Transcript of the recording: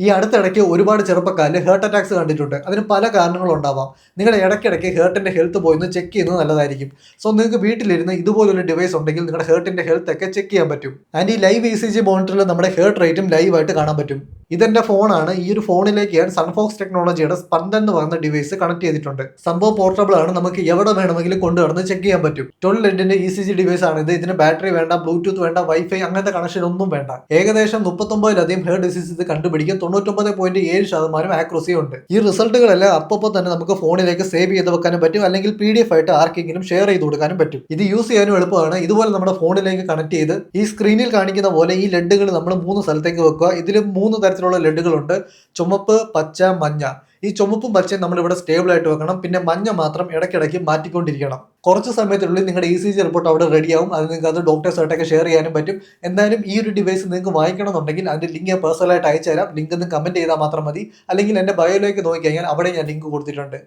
ഈ അടുത്തിടയ്ക്ക് ഒരുപാട് ചെറുപ്പക്കാരിൽ heart attacks കണ്ടിട്ടുണ്ട്. അതിന് പല കാരണങ്ങളുണ്ടാവാം. നിങ്ങൾ ഇടയ്ക്കിടയ്ക്ക് ഹേർട്ടിന്റെ ഹെൽത്ത് പോയി ഒന്ന് ചെക്ക് ചെയ്യുന്നത് നല്ലതായിരിക്കും. സോ നിങ്ങൾക്ക് വീട്ടിലിരുന്ന് ഇതുപോലൊരു ഡിവൈസ് ഉണ്ടെങ്കിൽ നിങ്ങളുടെ ഹേർട്ടിന്റെ ഹെൽത്ത് ഒക്കെ ചെക്ക് ചെയ്യാൻ പറ്റും. ആൻഡ് ഈ ലൈവ് ഇ സി ജി മോണിറ്ററിൽ നമ്മുടെ ഹേർട്ട് റേറ്റും ലൈവായിട്ട് കാണാൻ പറ്റും. ഇതെന്റെ ഫോണാണ്. ഈ ഒരു ഫോണിലേക്കാണ് സൺഫോക്സ് ടെക്നോളജിയുടെ സ്പന്ദൻ എന്ന് പറയുന്ന ഡിവൈസ് കണക്ട് ചെയ്തിട്ടുണ്ട്. സംഭവം പോർട്ടബിൾ ആണ്. നമുക്ക് എവിടെ വേണമെങ്കിലും കൊണ്ടുവന്ന് ചെക്ക് ചെയ്യാൻ പറ്റും. ട്വൽവ് ലെഡിന്റെ ഇ സി ജി ഡിവൈസ് ആണ് ഇത്. ഇതിന് ബാറ്ററി വേണ്ട ബ്ലൂടൂത്ത് വേണ്ട വൈഫൈ അങ്ങനത്തെ കണക്ഷൻ ഒന്നും വേണ്ട. ഏകദേശം മുപ്പത്തൊമ്പതിലധികം ഹെയർ ഡിസീസ് ഇത് കണ്ടുപിടിക്കാൻ തൊണ്ണൂറ്റൊമ്പത് പോയിന്റ് ഏഴ് ശതമാനം ആക്രസി ഉണ്ട്. ഈ റിസൾട്ടുകളെല്ലാം അപ്പോൾ തന്നെ നമുക്ക് ഫോണിലേക്ക് സേവ് ചെയ്ത് വെക്കാനും പറ്റും. അല്ലെങ്കിൽ പി ഡി എഫ് ആയിട്ട് ആർക്കെങ്കിലും ഷെയർ ചെയ്ത് കൊടുക്കാനും പറ്റും. ഇത് യൂസ് ചെയ്യാനും എളുപ്പമാണ്. ഇതുപോലെ നമ്മുടെ ഫോണിലേക്ക് കണക്ട് ചെയ്ത് ഈ സ്ക്രീനിൽ കാണിക്കുന്ന പോലെ ഈ ലെഡുകൾ നമ്മൾ മൂന്ന് സ്ഥലത്തേക്ക് വെക്കുക. ഇതിൽ മൂന്ന് തരത്തിലുള്ള ലെഡുകളുണ്ട്. ചുമപ്പ് പച്ച മഞ്ഞ. ഈ ചുമപ്പും പച്ചയും നമ്മൾ ഇവിടെ സ്റ്റേബിൾ ആയിട്ട് വെക്കണം. പിന്നെ മഞ്ഞ മാത്രം ഇടയ്ക്കിടയ്ക്ക് മാറ്റിക്കൊണ്ടിരിക്കണം. കുറച്ച് സമയത്തിനുള്ളിൽ നിങ്ങളുടെ ഇ സി ജി റിപ്പോർട്ട് അവിടെ റെഡിയാവും അത് നിങ്ങൾക്ക് അത് ഡോക്ടേഴ്സായിട്ടൊക്കെ ഷെയർ ചെയ്യാനും പറ്റും. എന്തായാലും ഈ ഒരു ഡിവൈസ് നിങ്ങൾക്ക് വാങ്ങിക്കണം എന്നുണ്ടെങ്കിൽ അതിന്റെ ലിങ്ക് ഞാൻ പേഴ്സണലായിട്ട് അയച്ചു തരാം ലിങ്ക് ഒന്ന് കമന്റ് ചെയ്താൽ മാത്രം മതി. അല്ലെങ്കിൽ എന്റെ ബയോയിലേക്ക് നോക്കി കഴിഞ്ഞാൽ അവിടെ ഞാൻ ലിങ്ക് കൊടുത്തിട്ടുണ്ട്.